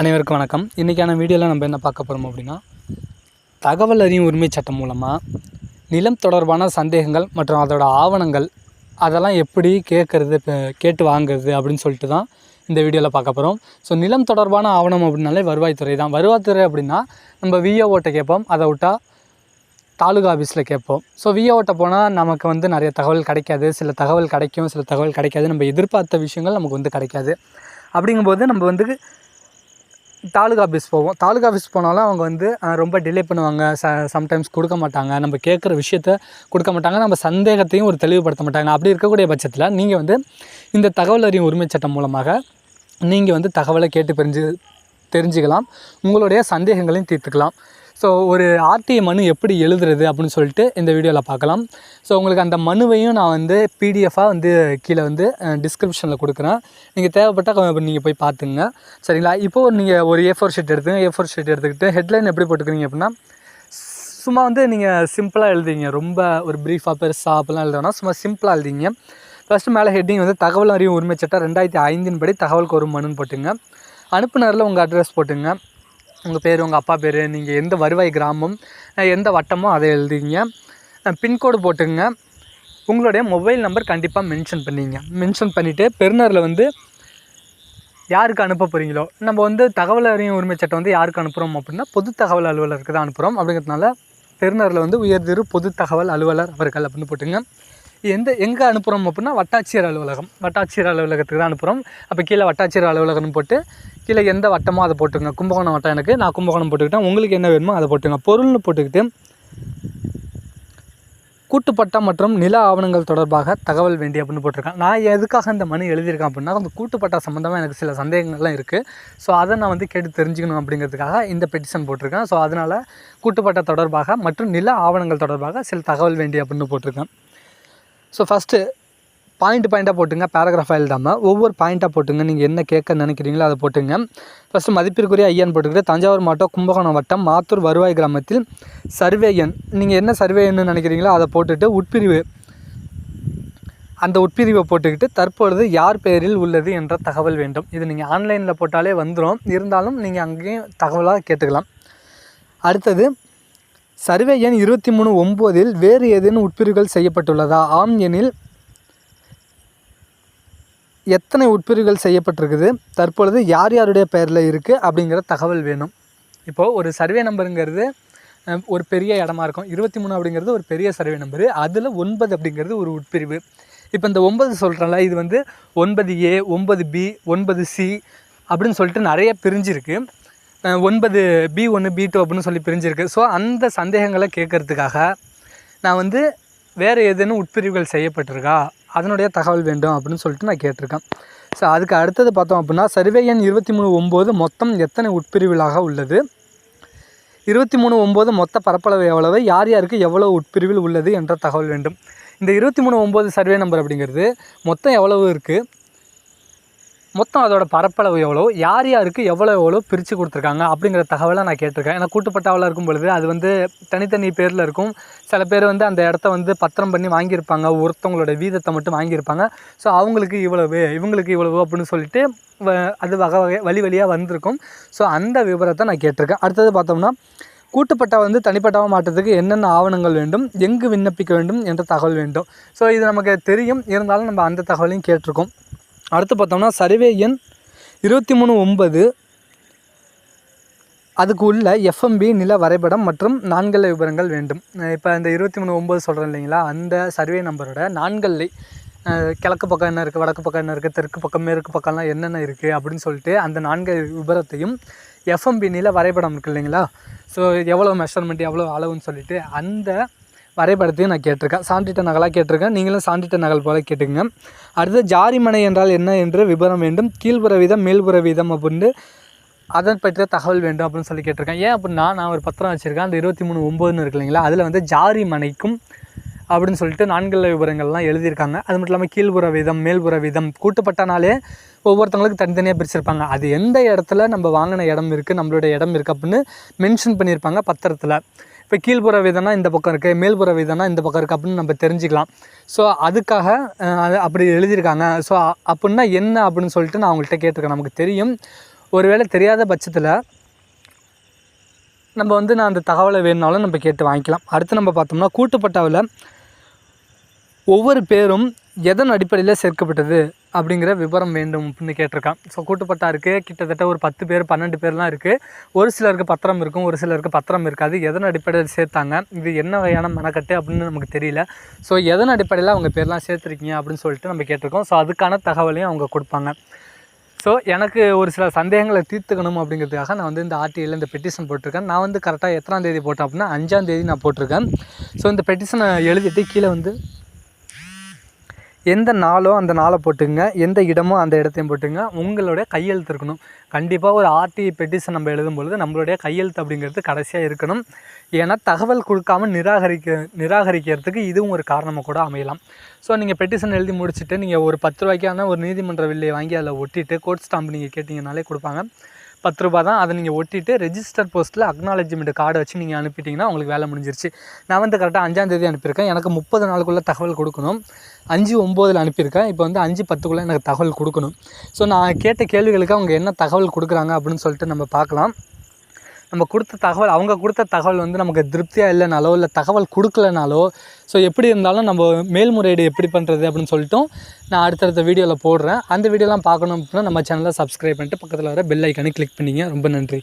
அனைவருக்கும் வணக்கம். இன்றைக்கான வீடியோவில் நம்ம என்ன பார்க்க போகிறோம் அப்படின்னா தகவல் அறியும் உரிமை சட்டம் மூலமாக நிலம் தொடர்பான சந்தேகங்கள் மற்றும் அதோட ஆவணங்கள் அதெல்லாம் எப்படி கேட்குறது கேட்டு வாங்குறது அப்படின்னு சொல்லிட்டு தான் இந்த வீடியோவில் பார்க்க போகிறோம் ஸோ நிலம் தொடர்பான ஆவணம் அப்படின்னாலே வருவாய்த்துறை தான். வருவாய்த்துறை அப்படின்னா நம்ம விஓஓட்ட கேட்போம் அதை விட்டால் தாலுகா ஆஃபீஸில் கேட்போம். ஸோ விஓட்ட போனால் நமக்கு வந்து நிறைய தகவல் கிடைக்காது. சில தகவல் கிடைக்கும் சில தகவல் கிடைக்காது. நம்ம எதிர்பார்த்த விஷயங்கள் நமக்கு வந்து கிடைக்காது. அப்படிங்கும்போது நம்ம வந்து தாலுகா ஆஃபீஸ் போவோம். தாலுகா ஆஃபீஸ் போனாலும் அவங்க வந்து ரொம்ப டிலே பண்ணுவாங்க. ச சம்டைம்ஸ் கொடுக்க மாட்டாங்க. நம்ம கேட்குற விஷயத்த கொடுக்க மாட்டாங்க. நம்ம சந்தேகத்தையும் ஒரு தெளிவுபடுத்த மாட்டாங்க. அப்படி இருக்கக்கூடிய பட்சத்தில் நீங்கள் வந்து இந்த தகவல் அறியும் உரிமை சட்டம் மூலமாக நீங்கள் வந்து தகவலை கேட்டு தெரிஞ்சு தெரிஞ்சுக்கலாம். உங்களுடைய சந்தேகங்களையும் தீர்த்துக்கலாம். ஸோ ஒரு ஆர்டிஐ மனு எப்படி எழுதுறது அப்படின்னு சொல்லிட்டு இந்த வீடியோவில் பார்க்கலாம். ஸோ உங்களுக்கு அந்த மனுவையும் நான் வந்து பிடிஎஃபாக வந்து கீழே வந்து டிஸ்கிரிப்ஷனில் கொடுக்குறேன். நீங்கள் தேவைப்பட்டால் நீங்கள் போய் பார்த்துங்க. சரிங்களா? இப்போது நீங்கள் ஒரு ஏ ஃபோர் ஷீட் எடுத்துங்க. ஏ ஃபோர் ஷீட் எடுத்துக்கிட்டு ஹெட்லைன் எப்படி போட்டுக்கிறீங்க அப்படின்னா சும்மா வந்து நீங்கள் சிம்பிளாக எழுதிங்க ரொம்ப ஒரு ப்ரீஃபாக பெருசாக அப்படிலாம் எழுதுனா சும்மா சிம்பிளாக எழுதிங்க ஃபஸ்ட்டு மேலே ஹெட்டிங் வந்து தகவல் அறியும் உரிமை சட்டம் ரெண்டாயிரத்தி ஐந்தின் படி தகவல் கோரும் மனுன்னு போட்டுங்க. அனுப்புனரில் உங்கள் அட்ரஸ் போட்டுங்க. உங்கள் பேர் உங்கள் அப்பா பேர் நீங்கள் எந்த வருவாய் கிராமம் எந்த வட்டமோ அதை எழுதிங்க. பின்கோடு போட்டுங்க. உங்களுடைய மொபைல் நம்பர் கண்டிப்பாக மென்ஷன் பண்ணிங்க. மென்ஷன் பண்ணிவிட்டு பெருநரில் வந்து யாருக்கு அனுப்ப போகிறீங்களோ நம்ம வந்து தகவல் அறியும் உரிமை சட்டம் வந்து யாருக்கு அனுப்புகிறோம் அப்படின்னா பொது தகவல் அலுவலருக்கு தான் அனுப்புகிறோம் அப்படிங்கிறதுனால பெருநரில் வந்து உயர்திரு பொது தகவல் அலுவலர் அவர்கள் அப்படின்னு போட்டுங்க. எந்த எங்கே அனுப்புகிறோம் அப்படின்னா வட்டாட்சியர் அலுவலகம். வட்டாட்சியர் அலுவலகத்துக்கு தான் அனுப்புகிறோம் அப்போ கீழே வட்டாட்சியர் அலுவலகம்னு போட்டு கீழே எந்த வட்டமோ அதை போட்டுங்க கும்பகோணம் வட்டம் எனக்கு. நான் கும்பகோணம் போட்டுக்கிட்டேன் உங்களுக்கு என்ன வேணுமோ அதை போட்டுங்க பொருள்னு போட்டுக்கிட்டு கூட்டுப்பட்டா மற்றும் நில ஆவணங்கள் தொடர்பாக தகவல் வேண்டி அப்படின்னு போட்டிருக்கேன் நான் எதுக்காக இந்த மனு எழுதியிருக்கேன் அப்படின்னா அந்த கூட்டுப்பட்டா சம்மந்தமாக எனக்கு சில சந்தேகங்கள்லாம் இருக்குது ஸோ அதை நான் வந்து கேட்டு தெரிஞ்சுக்கணும் அப்படிங்கிறதுக்காக இந்த பெட்டிஷன் போட்டிருக்கேன். ஸோ அதனால் கூட்டுப்பட்டா தொடர்பாக மற்றும் நில ஆவணங்கள் தொடர்பாக சில தகவல் வேண்டி அப்படின்னு போட்டிருக்கேன். ஸோ ஃபஸ்ட்டு பாயிண்ட் பாயிண்ட்டாக போட்டுங்க பேராகிராஃபாக எழுதாமல் ஒவ்வொரு பாயிண்ட்டாக போட்டுங்க. நீங்கள் என்ன கேட்க நினைக்கிறீங்களோ அதை போட்டுங்க. ஃபஸ்ட்டு மதிப்பிற்குரிய ஐயன் போட்டுக்கிட்டு தஞ்சாவூர் மாவட்டம் கும்பகோணம் வட்டம் மாத்தூர் வருவாய் கிராமத்தில் சர்வே எண். நீங்கள் என்ன சர்வே எண்ணு நினைக்கிறீங்களோ அதை போட்டுட்டு உட்பிரிவு அந்த உட்பிரிவை போட்டுக்கிட்டு தற்பொழுது யார் பெயரில் உள்ளது என்ற தகவல் வேண்டும். இது நீங்கள் ஆன்லைனில் போட்டாலே வந்துடும் இருந்தாலும் நீங்கள் அங்கேயும் தகவலாக கேட்டுக்கலாம். அடுத்தது சர்வே எண் இருபத்தி மூணு ஒம்போதில் வேறு ஏதேனும் உட்பிரிவுகள் செய்யப்பட்டுள்ளதா? ஆம் எனில் எத்தனை உட்பிரிவுகள் செய்யப்பட்டிருக்குது? தற்பொழுது யார் யாருடைய பெயரில் இருக்குது அப்படிங்கிற தகவல் வேணும். இப்போது ஒரு சர்வே நம்பருங்கிறது ஒரு பெரிய இடமா இருக்கும். இருபத்தி மூணு அப்படிங்கிறது ஒரு பெரிய சர்வே நம்பரு. அதில் ஒன்பது அப்படிங்கிறது ஒரு உட்பிரிவு. இப்போ இந்த ஒன்பது சொல்கிறேன்ல இது வந்து ஒன்பது ஏ ஒன்பது பி ஒன்பது சி அப்படின்னு சொல்லிட்டு நிறைய பிரிஞ்சிருக்கு. ஒன்பது பி ஒன்று பி டூ அப்படின்னு சொல்லி பிரிஞ்சிருக்கு. ஸோ அந்த சந்தேகங்களை கேட்கறதுக்காக நான் வந்து வேறு ஏதேனும் உட்பிரிவுகள் செய்யப்பட்டிருக்கா? அதனுடைய தகவல் வேண்டும் அப்படின்னு சொல்லிட்டு நான் கேட்டிருக்கேன். ஸோ அதுக்கு அடுத்தது பார்த்தோம் அப்படின்னா சர்வே எண் இருபத்தி மூணு ஒம்பது மொத்தம் எத்தனை உட்பிரிவுகளாக உள்ளது? இருபத்தி மூணு ஒம்பது மொத்த பரப்பளவு எவ்வளவு? யார் யாருக்கு எவ்வளோ உட்பிரிவில் உள்ளது என்ற தகவல் வேண்டும். இந்த இருபத்தி மூணு ஒம்பது சர்வே நம்பர் அப்படிங்கிறது மொத்தம் எவ்வளவு இருக்குது மொத்தம் அதோட பரப்பளவு எவ்வளோ? யார் யாருக்கு எவ்வளோ எவ்வளோ பிரித்து கொடுத்துருக்காங்க? அப்படிங்கிற தகவலை நான் கேட்டிருக்கேன். ஏன்னா கூட்டுப்பட்டாவில் இருக்கும் பொழுது அது வந்து தனித்தனி பேரில் இருக்கும். சில பேர் வந்து அந்த இடத்த வந்து பத்திரம் பண்ணி வாங்கியிருப்பாங்க. ஒருத்தவங்களோட வீதத்தை மட்டும் வாங்கியிருப்பாங்க. ஸோ அவங்களுக்கு இவ்வளவு இவங்களுக்கு இவ்வளவு அப்படின்னு சொல்லிட்டு வ- அது வகை வகை வழி வழியாக வந்திருக்கும். ஸோ அந்த விவரத்தை நான் கேட்டிருக்கேன். அடுத்தது பார்த்தோம்னா கூட்டுப்பட்டா வந்து தனிப்பட்டாவை மாற்றத்துக்கு என்னென்ன ஆவணங்கள் வேண்டும்? எங்கு விண்ணப்பிக்க வேண்டும்? என்ற தகவல் வேண்டும். ஸோ இது நமக்கு தெரியும். இருந்தாலும் நம்ம அந்த தகவலையும் கேட்டிருக்கோம். அடுத்து பார்த்தோம்னா சர்வே எண் இருபத்தி மூணு ஒன்பது. அதுக்கு உள்ள எஃப்எம்பி நில வரைபடம் மற்றும் நான்கல்லை விவரங்கள் வேண்டும். இப்போ இந்த இருபத்தி மூணு ஒம்பது சொல்கிறேன் இல்லைங்களா? அந்த சர்வே நம்பரோட நான்கல்லை கிழக்கு பக்கம் என்ன இருக்குது வடக்கு பக்கம் என்ன இருக்குது தெற்கு பக்கம் மேற்கு பக்கம்லாம் என்னென்ன இருக்குது அப்படின்னு சொல்லிட்டு அந்த நான்கு விவரத்தையும் எஃப்எம்பி நில வரைபடம் இருக்குது இல்லைங்களா? ஸோ எவ்வளோ மெஷர்மெண்ட் எவ்வளோ அளவுன்னு சொல்லிட்டு அந்த வரைபடத்தையும் நான் கேட்டிருக்கேன். சான்றிட்ட நகலாக கேட்டிருக்கேன். நீங்களும் சான்றிட்ட நகல் போல் கேட்டுங்க அடுத்து ஜாரிமனை என்றால் என்ன என்று விபரம் வேண்டும். கீழ்புற வீதம் மேல்புற வீதம் அப்படின்ட்டு அதன் பற்றிய தகவல் வேண்டும் அப்படின்னு சொல்லி கேட்டிருக்கேன். ஏன் அப்படின்னா நான் ஒரு பத்திரம் வச்சுருக்கேன். அந்த இருபத்தி மூணு ஒம்பதுன்னு இருக்கு இல்லைங்களா? அதில் வந்து ஜாரி மனைக்கும் அப்படின்னு சொல்லிட்டு நான்கல்ல விவரங்கள்லாம் எழுதியிருக்காங்க. அது மட்டும் இல்லாமல் கீழ்புற வீதம் மேல்புற வீதம் கூட்டுப்பட்டனாலே ஒவ்வொருத்தவங்களுக்கு தனித்தனியாக பிரிச்சிருப்பாங்க. அது எந்த இடத்துல நம்ம வாங்கின இடம் இருக்குது நம்மளோட இடம் இருக்குது அப்படின்னு மென்ஷன் பண்ணியிருப்பாங்க பத்திரத்தில். இப்போ கீழ்ப்புற வீதம்னா இந்த பக்கம் இருக்குது மேல்புற வீதம்னா இந்த பக்கம் இருக்குது அப்படின்னு நம்ம தெரிஞ்சுக்கலாம். ஸோ அதுக்காக அது அப்படி எழுதியிருக்காங்க. ஸோ அப்படின்னா என்ன அப்படின்னு சொல்லிட்டு நான் அவங்கள்ட்ட கேட்டிருக்கேன். நமக்கு தெரியும். ஒருவேளை தெரியாத பட்சத்தில் நம்ம வந்து நான் அந்த தகவலை வேணுனாலும் நம்ம கேட்டு வாங்கிக்கலாம். அடுத்து நம்ம பார்த்தோம்னா கூட்டுப்பட்டாவில் ஒவ்வொரு பேரும் எதன் அடிப்படையில் சேர்க்கப்பட்டது? அப்படிங்கிற விவரம் வேண்டும் அப்படின்னு கேட்டிருக்கான். ஸோ கூட்டுப்பட்டா இருக்குது கிட்டத்தட்ட ஒரு பத்து பேர் பன்னெண்டு பேர்லாம் இருக்குது ஒரு சிலருக்கு பத்திரம் இருக்கும் ஒரு சிலருக்கு பத்திரம் இருக்காது. எதன் அடிப்படையில் சேர்த்தாங்க? இது என்ன வகையான மனக்கட்டு அப்படின்னு நமக்கு தெரியல. ஸோ எதன் அடிப்படையில் அவங்க பேர்லாம் சேர்த்துருக்கீங்க அப்படின்னு சொல்லிட்டு நம்ம கேட்டிருக்கோம். ஸோ அதுக்கான தகவலையும் அவங்க கொடுப்பாங்க. ஸோ எனக்கு ஒரு சில சந்தேகங்களை தீர்த்துக்கணும் அப்படிங்கிறதுக்காக நான் வந்து இந்த ஆர்டிஐயில் இந்த பெட்டிஷன் போட்டிருக்கேன். நான் வந்து கரெக்டாக எத்தனாம் தேதி போட்டேன் அப்படின்னா அஞ்சாம் தேதி நான் போட்டிருக்கேன். ஸோ இந்த பெட்டிஷனை எழுதிட்டு கீழே வந்து எந்த நாளோ அந்த நாளை போட்டுங்க எந்த இடமோ அந்த இடத்தையும் போட்டுங்க உங்களுடைய கையெழுத்து இருக்கணும். கண்டிப்பாக ஒரு ஆர்டி பெட்டிஷன் நம்ம எழுதும் பொழுது நம்மளுடைய கையெழுத்து அப்படிங்கிறது கடைசியாக இருக்கணும். ஏன்னா தகவல் கொடுக்காம நிராகரிக்க நிராகரிக்கிறதுக்கு இதுவும் ஒரு காரணமாக கூட அமையலாம். ஸோ நீங்கள் பெட்டிஷன் எழுதி முடிச்சுட்டு நீங்கள் ஒரு பத்து ரூபாய்க்கான ஒரு நீதிமன்ற வில்லையை வாங்கி அதில் ஒட்டிட்டு கோர்ட் ஸ்டாம்ப் நீங்கள் கேட்டிங்கனாலே கொடுப்பாங்க. பத்து ரூபா தான். அதை நீங்கள் ஒட்டிட்டு ரெஜிஸ்டர் போஸ்ட்டில் அக்னாலஜ்மெண்ட் கார்டு வச்சு நீங்கள் அனுப்பிட்டீங்கன்னா உங்களுக்கு வேலை முடிஞ்சிருச்சு. நான் வந்து கரெக்டாக அஞ்சாந்தேதி அனுப்பியிருக்கேன். எனக்கு முப்பது நாளுக்குள்ளே தகவல் கொடுக்கணும். அஞ்சு ஒம்போதில் அனுப்பியிருக்கேன். இப்போ வந்து அஞ்சு பத்துக்குள்ளே எனக்கு தகவல் கொடுக்கணும். ஸோ நான் கேட்ட கேள்விகளுக்கு அவங்க என்ன தகவல் கொடுக்குறாங்க அப்படின்னு சொல்லிட்டு நம்ம பார்க்கலாம். நம்ம கொடுத்த தகவல் அவங்க கொடுத்த தகவல் வந்து நமக்கு திருப்தியாக இல்லைனாலோ இல்லை தகவல் கொடுக்கலனாலோ ஸோ எப்படி இருந்தாலும் நம்ம மேல்முறையீடு எப்படி பண்ணுறது அப்படின்னு சொல்லிட்டும் நான் அடுத்தடுத்த வீடியோவில் போடுறேன். அந்த வீடியோலாம் பார்க்கணும் அப்படின்னா நம்ம சேனலை சப்ஸ்கிரைப் பண்ணிட்டு பக்கத்தில் வர பெல் ஐக்கானே கிளிக் பண்ணிங்க. ரொம்ப நன்றி.